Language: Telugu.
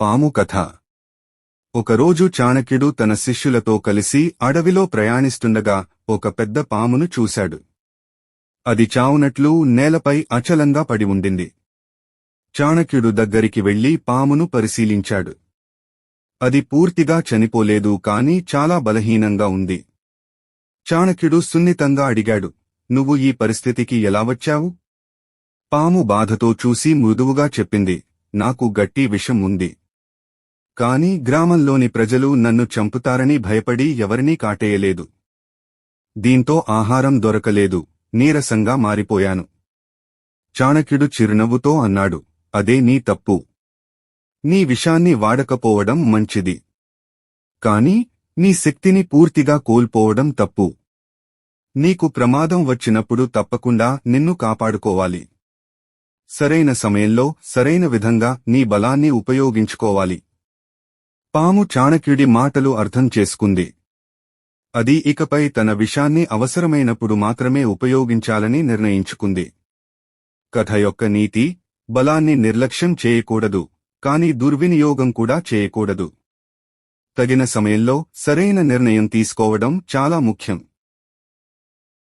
పాము కథ. ఒకరోజు చాణక్యుడు తన శిష్యులతో కలిసి అడవిలో ప్రయాణిస్తుండగా ఒక పెద్ద పామును చూశాడు. అది చావునట్లు నేలపై అచలంగా పడి ఉండింది. చాణక్యుడు దగ్గరికి వెళ్ళి పామును పరిశీలించాడు. అది పూర్తిగా చనిపోలేదు కాని చాలా బలహీనంగా ఉంది. చాణక్యుడు సున్నితంగా అడిగాడు నువ్వు ఈ పరిస్థితికి ఎలా వచ్చావు? పాము బాధతో చూసి మృదువుగా చెప్పింది నాకు గట్టి విషం ఉంది. కాని గ్రామంలోని ప్రజలు నన్ను చంపుతారని భయపడి ఎవరినీ కాటేయలేదు. దీంతో ఆహారం దొరకలేదు నీరసంగా మారిపోయాను. చాణక్యుడు చిరునవ్వుతో అన్నాడు అదే నీ తప్పు. నీ విషాన్ని వాడకపోవడం మంచిది. కాని నీ శక్తిని పూర్తిగా కోల్పోవడం తప్పు. నీకు ప్రమాదం వచ్చినప్పుడు తప్పకుండా నిన్ను కాపాడుకోవాలి. సరైన సమయంలో సరైన విధంగా నీ బలాన్ని ఉపయోగించుకోవాలి. పాము చాణక్యుడి మాటలు అర్థం చేసుకుంది. అది ఇకపై తన విషాన్ని అవసరమైనప్పుడు మాత్రమే ఉపయోగించాలని నిర్ణయించుకుంది. కథ యొక్క నీతి బలాన్ని నిర్లక్ష్యం చేయకూడదు కాని దుర్వినియోగం కూడా చేయకూడదు. తగిన సమయంలో సరైన నిర్ణయం తీసుకోవడం చాలా ముఖ్యం.